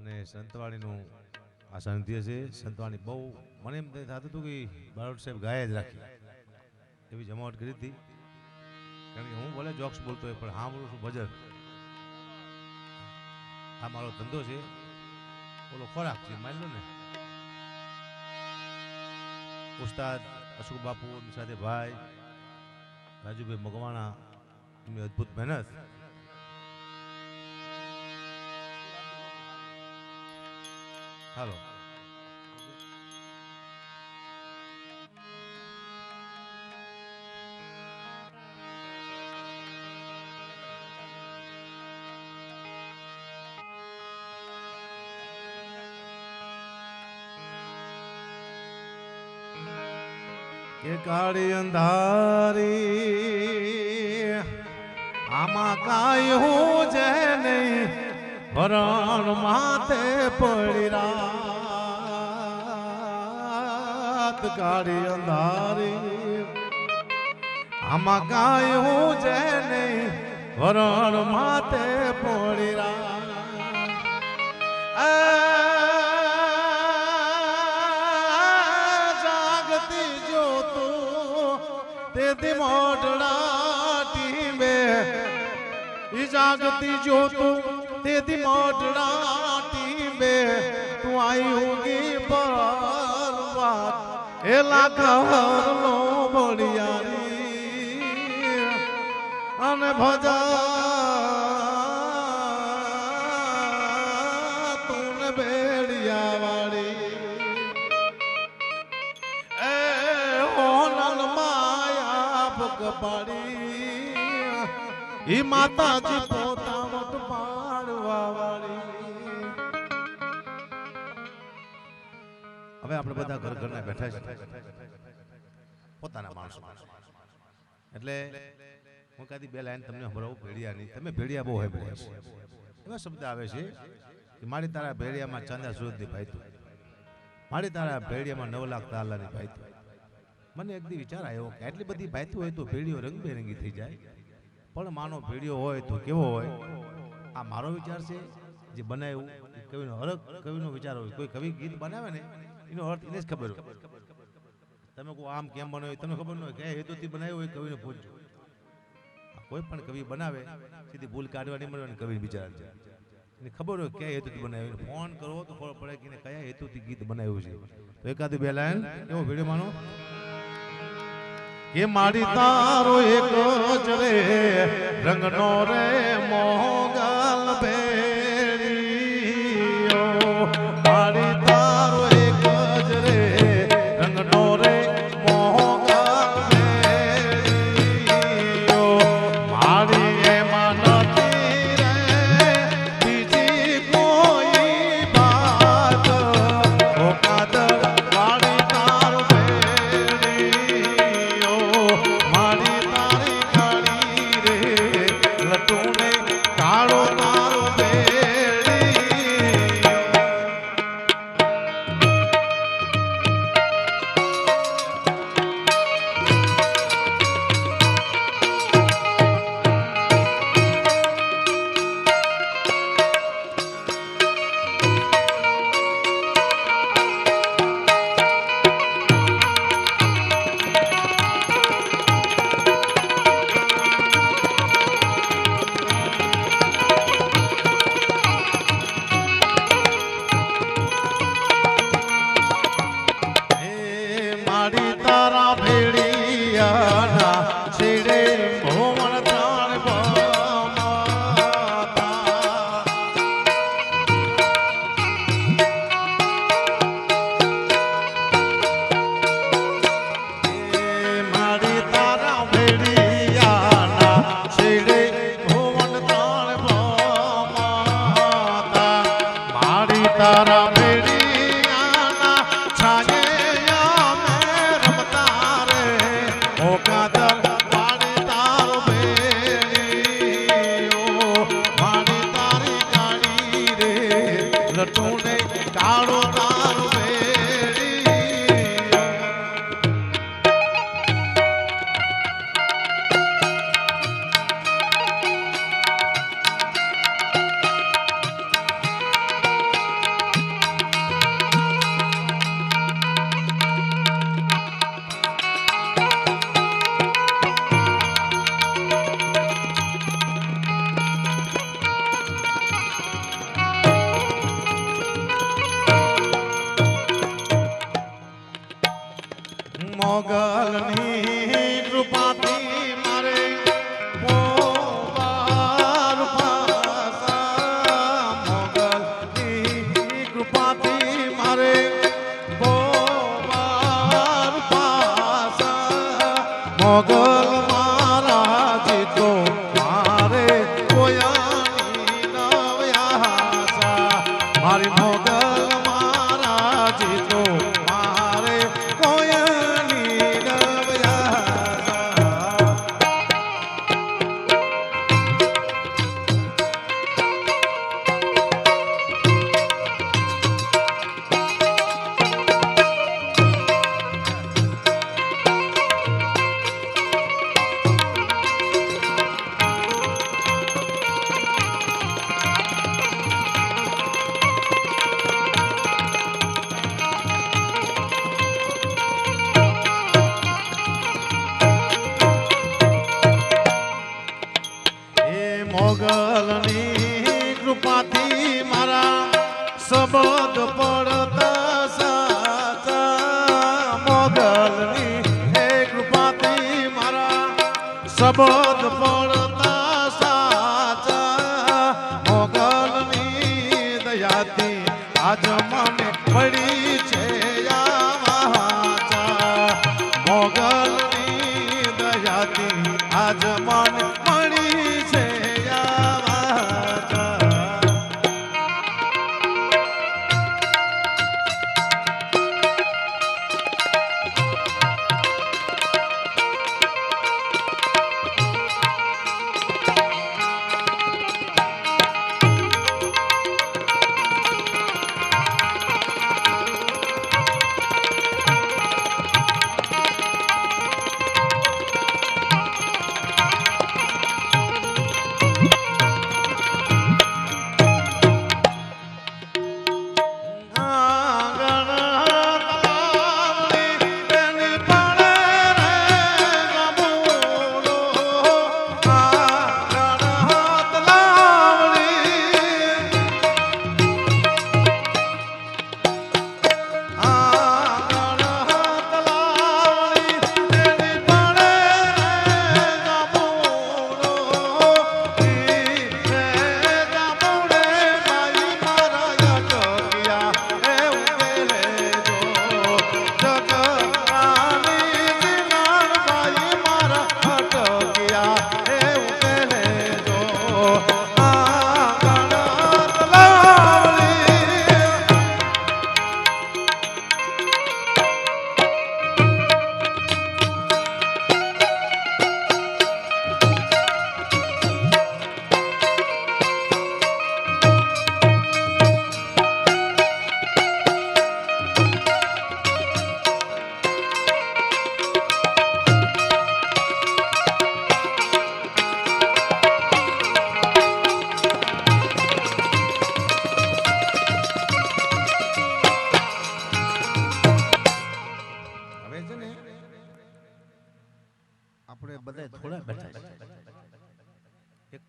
અને સંતવાણીનું આ સાનિધ્ય છે સંતવાણી બહુ મને એમ થતું હતું કે બારોટ સાહેબ ગાય જ રાખી. એવી જમાવટ કરી હતી. કારણ કે હું ભલે જોક્સ બોલતો હોય, પણ હા બોલું છું ભજન. આ મારો ધંધો છે. ઓલો ખોરાક છે, માની લો ને. ઉસ્તાદ અશોક બાપુ એમની સાથે ભાઈ, રાજુભાઈ મગવાણા એમની અદ્ભુત મહેનત. હાલો. કે કાળી અંધારી આમાં કાંઈ હું છે નહીં. ભરણ માથે પડી રાત કાળી અંધારી. આમાં કાંઈ હું છે નહીં હરણ માથે પડી રાત. જાગતી જોતું તેથી મોઢડા ટીમે જાગતી જોતું તેથી મોઢડા ટીમે તું આઈ ઉગી પરવાત એ લાખરનો બળિયારી અને ભજા તું બેડિયા વાળી એ માતાજી હું કદી બે લાઈન તમને સંભળાવું ભેડિયાની તમે ભેડિયા બહુ હેબો એવા શબ્દ આવે છે કે મારી તારા ભેડિયામાં ચાંદા સુરતની ભાઈતું. મારી તારા ભેડિયામાં નવ લાખ તાલાની ભાઈતું. મને એક દી વિચાર આવ્યો કે આટલી બધી ભાઈતું હોય તો ભેડિયો રંગબેરંગી થઈ જાય. પણ માનો ભેડિયો હોય તો કેવો હોય? આ મારો વિચાર છે. જે બનાવ્યું કવિનો હરક કવિનો વિચાર હોય. કોઈ કવિ ગીત બનાવે ને, એનો અર્થ એને જ ખબર તમે કહો આમ કેમ બનાવ્યું તમને ખબર ન હોય કયા હેતુથી બનાવ્યું હોય કવિને પૂછજો. કોઈ પણ કવિ બનાવે, સીધી ભૂલ કાઢવાની મળે કવિ બિચારા એને ખબર હોય કયા હેતુથી બનાવ્યું ફોન કરો તો ખબર પડે કે કયા હેતુથી ગીત બનાવ્યું છે. તો એકાદી બે લાઈન એવો વીડિયો માનો? કે મારી તારો એક જ રે, રંગનો રે મોગાલ ભેડિયો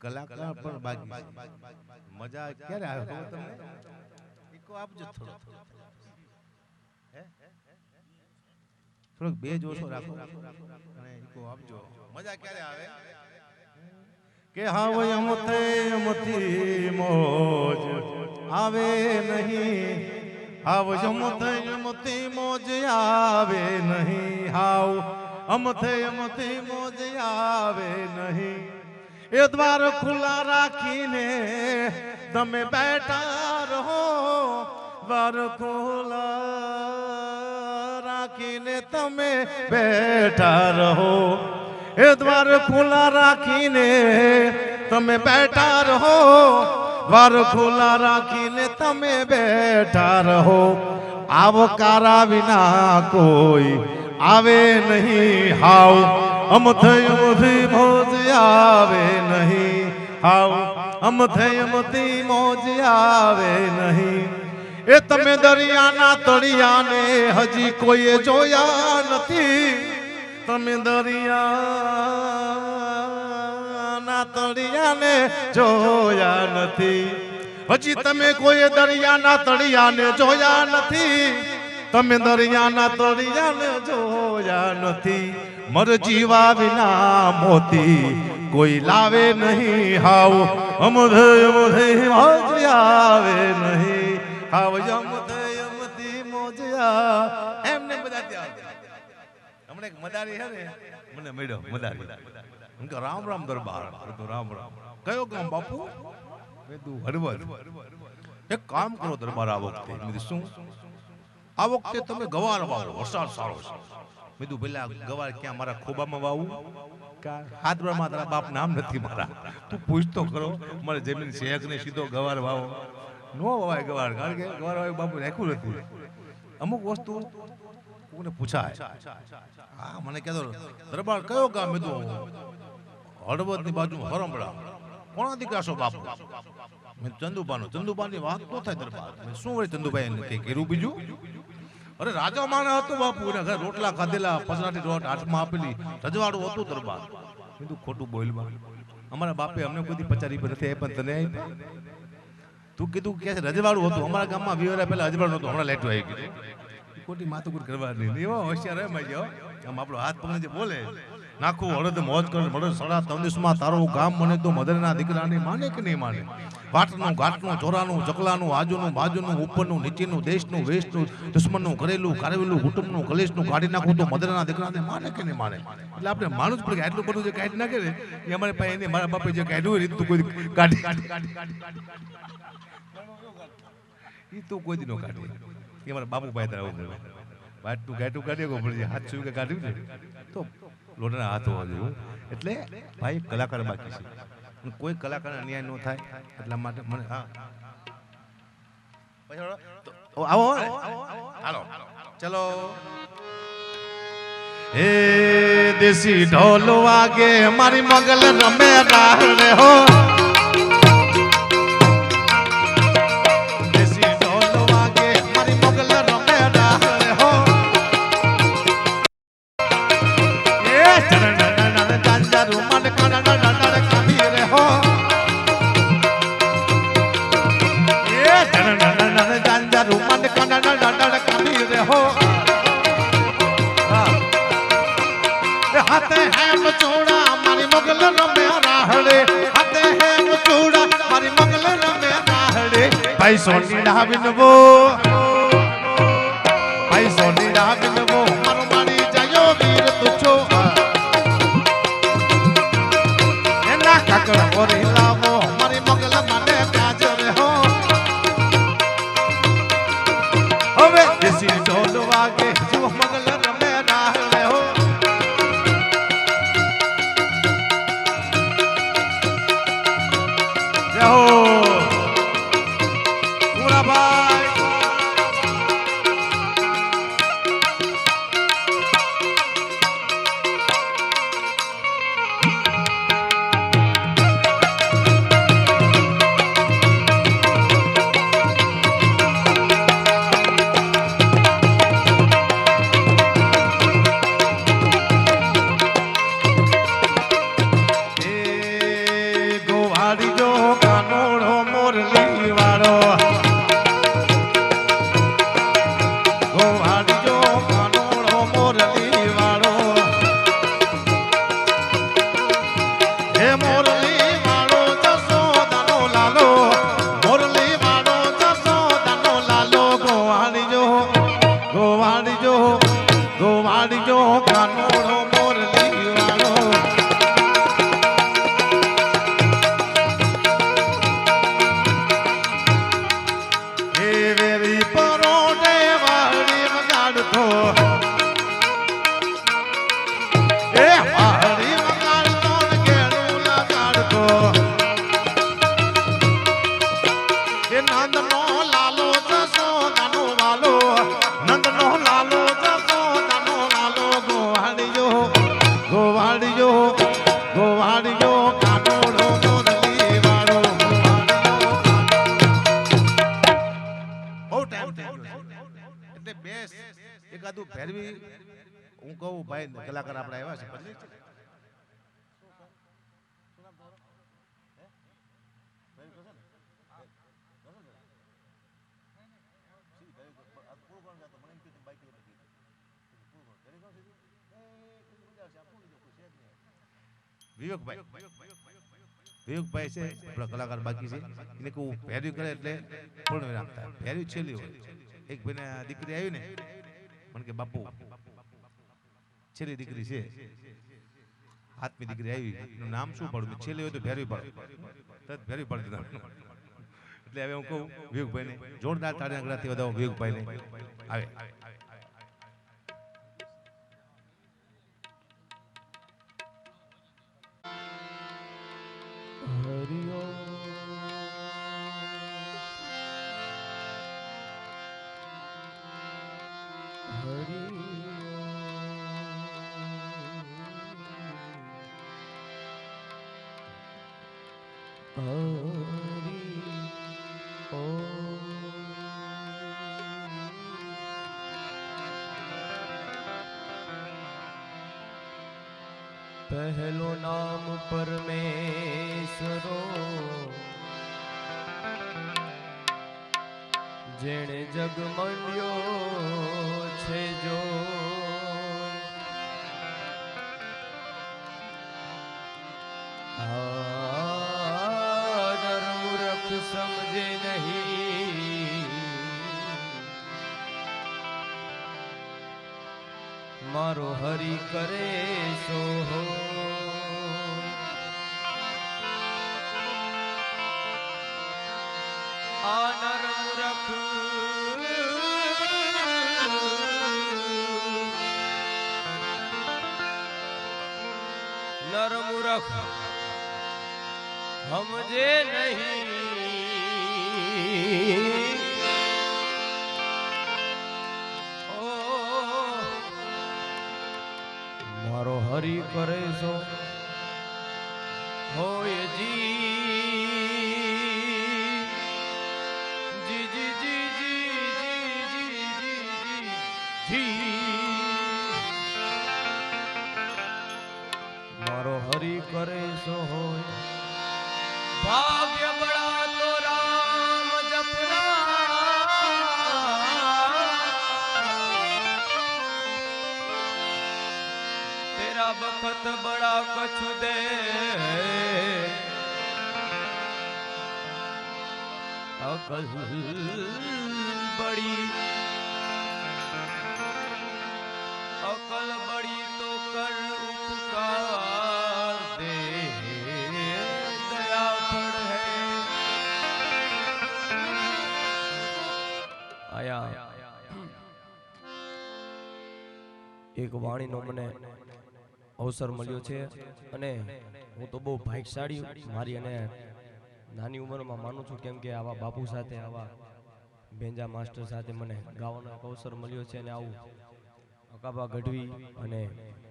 કલાકાર પણ બાકી. મજા ક્યારે આવે? ખબર તમને? ઈકો આપજો થોડો. હે? થોડોક બે જોશો રાખો. અને ઈકો આપજો. મજા ક્યારે આવે? કે હાવ યમતે યમતી મોજ આવે નહીં. હાવ યમતે યમતી મોજ આવે નહીં. હાવ અમથે યમતી મોજ આવે નહીં. એ દ્વાર ખુલ્લા રાખીને તમે બેઠા રહો. દ્વાર ખુલ્લા રાખીને તમે બેઠા રહો. એ દ્વાર ખુલ્લા રાખીને તમે બેઠા રહો. દ્વાર ખુલ્લા રાખીને તમે બેઠા રહો. આવકારા વિના કોઈ આવે નહીં હાવ. અમ થઈ અમથી આવે નહીં. આવ અમ થઈ મોજ આવે નહીં. એ તમે દરિયાના તળિયાને હજી કોઈએ જોયા નથી. તમે દરિયાના તળિયાને જોયા નથી. હજી તમે કોઈ દરિયાના તળિયાને જોયા નથી. તમે દરિયાના તળિયાને જોયા નથી. મર જીવા વિના મોતી કોઈ લાવે નહીં હાવ. અમધે અમધે મોજ આવે નહીં. હાવ અમધે, અમધી મોજ આવે એમને બધા ત્યાં હમણે એક મદારી હે ને, મને મળ્યો મદારી. હું રામ રામ દરબાર. તો રામ રામ. કયો ગામ બાપુ? કીધું હળવદ એક કામ કરો દરબાર આ વખતે. શું? આ વખતે તમે ગવાર વાળો, વરસાદ સારો છે. કીધું પેલા ગવાર ક્યાં મારા ખોબામાં વાવું? હાથ બારમાં તારા બાપ નામ નથી મારા તું પૂછતો કરો મારે જમીન શેખ ને સીધો ગવાર વાવો. નો વાવાય ગવાર કારણ કે ગવાર વાય બાપુ રાખ્યું નથી. અમુક વસ્તુ કોને પૂછાય. હા મને કહેતો દરબાર કયો ગામ મેં હળવદ હળવદની બાજુ હરમડા. કોના દીકરાશો બાપુ? મેં ચંદુબાનો ચંદુબાની વાત ન થાય દરબાર. મેં શું વળી ચંદુભાઈ નથી કંઈ કર્યું બીજું? અરે રાજા માને હતું બાપુ, એના ઘરે રોટલા ખાધેલા, પસરાટી રોટ હાથમાં આપેલી, રજવાડું હતું દરબાર. કીધું, ખોટું બોલમાં અમારા બાપે અમને કોઈ પચારી પર નથી પણ તને તું કીધું કે રજવાડું હતું. અમારા ગામમાં વિવરા પહેલા રજવાડું હતું હમણાં લેટું આવી ગયું. ખોટી માથુકૂટ કરવા નહીં એવો હોશિયાર જાઓ. આમ આપણો હાથ પકડીને જે બોલે. નાખું હળદ મોજ કર મળદ સડા, તંદિસમાં તારું ગામ મને તો મદરના દીકરાને માને કે નહીં માને? વાટનું, ઘાટનું, ચોરાનું, ચકલાનું, આજુનું, બાજુનું, ઉપરનું, નીચેનું, દેશનું, વેશનું, દુશ્મનનું કરેલું કારેલું કુટુંબનું, કલેશનું કાઢી નાખું તો મદરના દીકરાને માને કે નહીં માને? એટલે આપણે માણસ પડે કે આટલું બધું જે કાઢી ને એ અમારે પાસે એને મારા બાપે જે કાઢ્યું એ કોઈ કાઢી કાઢી એ તો કોઈ દી નો એ મારા બાપુ પાસે આવું વાટનું ગાટું કાઢી શકો પડે હાથ શું કાઢ્યું ને તો લોટાના હાથ હોવા જોઈએ એટલે ભાઈ કલાકાર બાકી છે. કોઈ કલાકાર અન્યાય ન થાય એટલા માટે મને હા. આવો હાલો. ચલો. એ દેશી ઢોલ વાગે, મારી મગલ રમે રાહડે હો. ભાઈ સોની ભાઈ વિવેકભાઈ. વિવેકભાઈ છે, આપણા કલાકાર બાકી છે. એને કહું ભેર્યું કરે એટલે પૂર્ણ વિરામ થાય ભેર્યું છેલ્લી હોય. એક ભાઈને દીકરી આવી ને, મને કે, બાપુ, છેલ્લી દીકરી છે. હાથમી દીકરી આવી. નામ શું પાડું? છેલ્લી હોય તો ભેરવી પડે. તરત ભેરવી પડે એટલે હવે હું કહું, વિવેકભાઈને જોરદાર તાળીના ગળાથી વધાવો વિવેકભાઈને. આવે. પહેલો નામ પરમેશ્વરો જેણે જગ મંડ્યો છે જો આ નર મૂરખ સમજે નહીં મારો હરિ કરે સો આ નર મૂરખ. નર મૂરખ હમજે નહીં. કરે છો तेरा बखत बड़ा कछु दे अकल बड़ी अकल बड़ी तो कर उपकार दे दया पर है आया एक वाणी नो मने અવસર મળ્યો છે અને હું તો બહુ ભાગ્યશાળી મારી અને નાની ઉંમરમાં માનું છું કેમ કે આવા બાપુ સાથે આવા બેંજા માસ્ટર સાથે મને ગાવાનો અવસર મળ્યો છે અને આવું અકાબા ગઢવી અને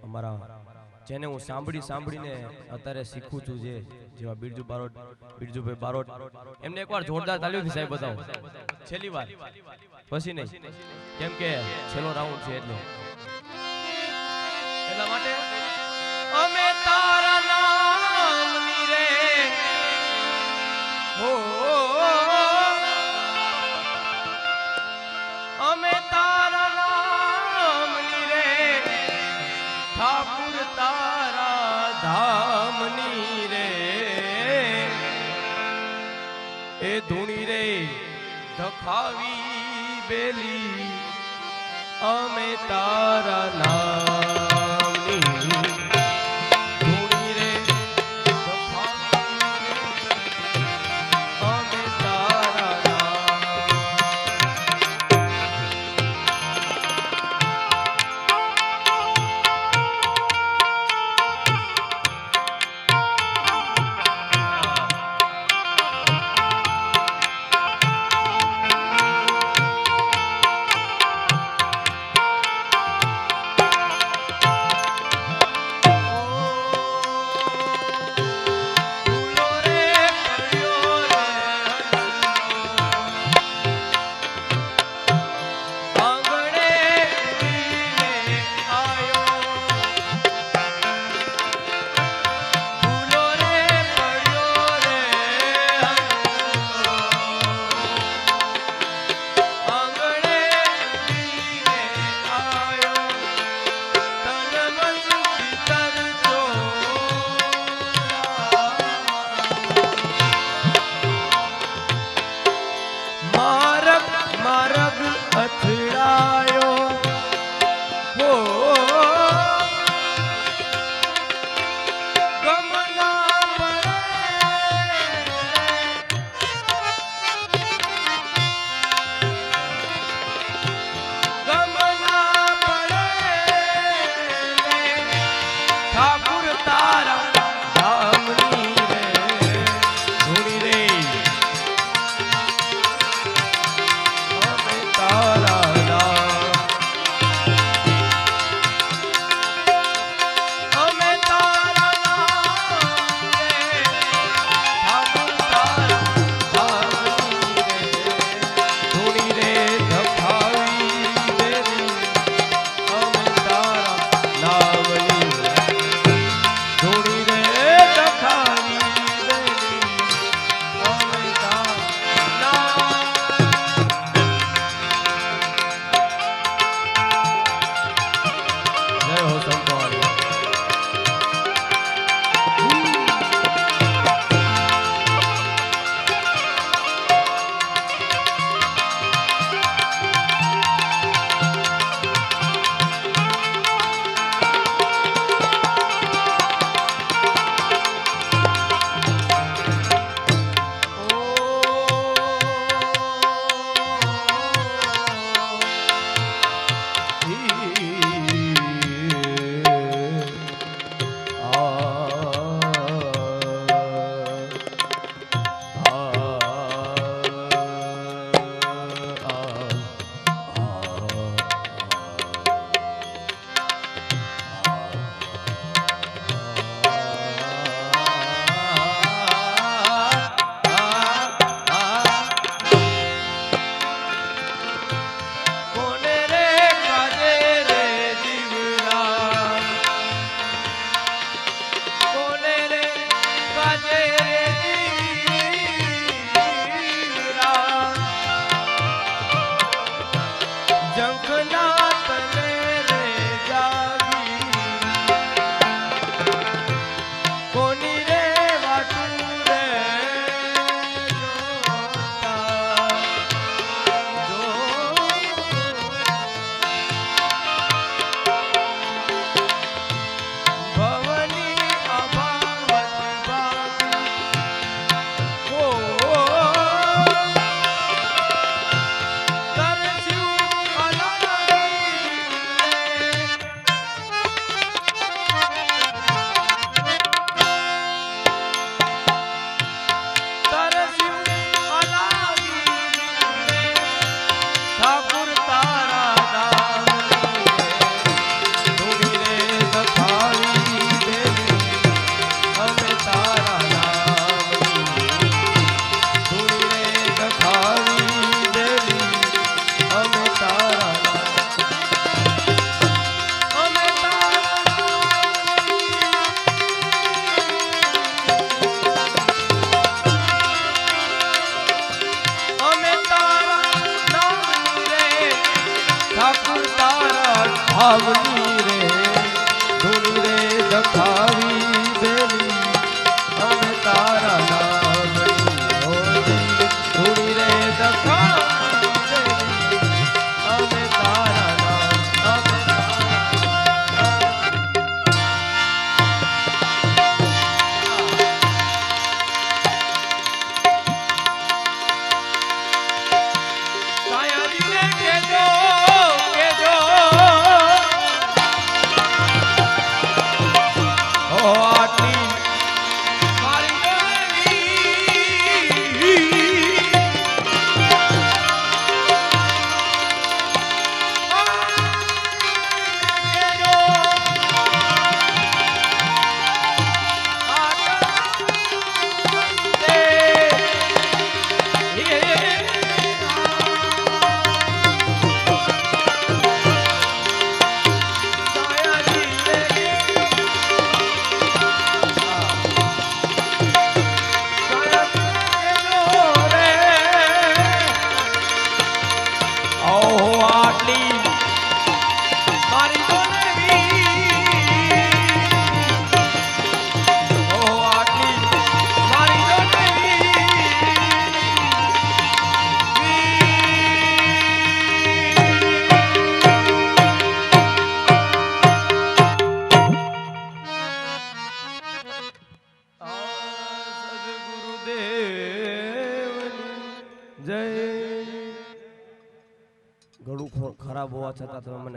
અમારા જેને હું સાંભળી સાંભળીને અત્યારે શીખું છું જે જેવા બિરજુ બારોટ બિરજુભાઈ બારોટ એમને એકવાર જોરદાર તાલીઓથી સાહેબ બતાવો. છેલ્લી વાર. પછી નહીં. કેમ કે છેલ્લો રાઉન્ડ છે એટલે. એટલા માટે ધૂણી રે ધખાવી બેલી. અમે તારા નામની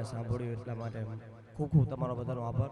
સાંભળ્યું એટલા માટે ખૂબ ખૂબ તમારો બધાનો આભાર.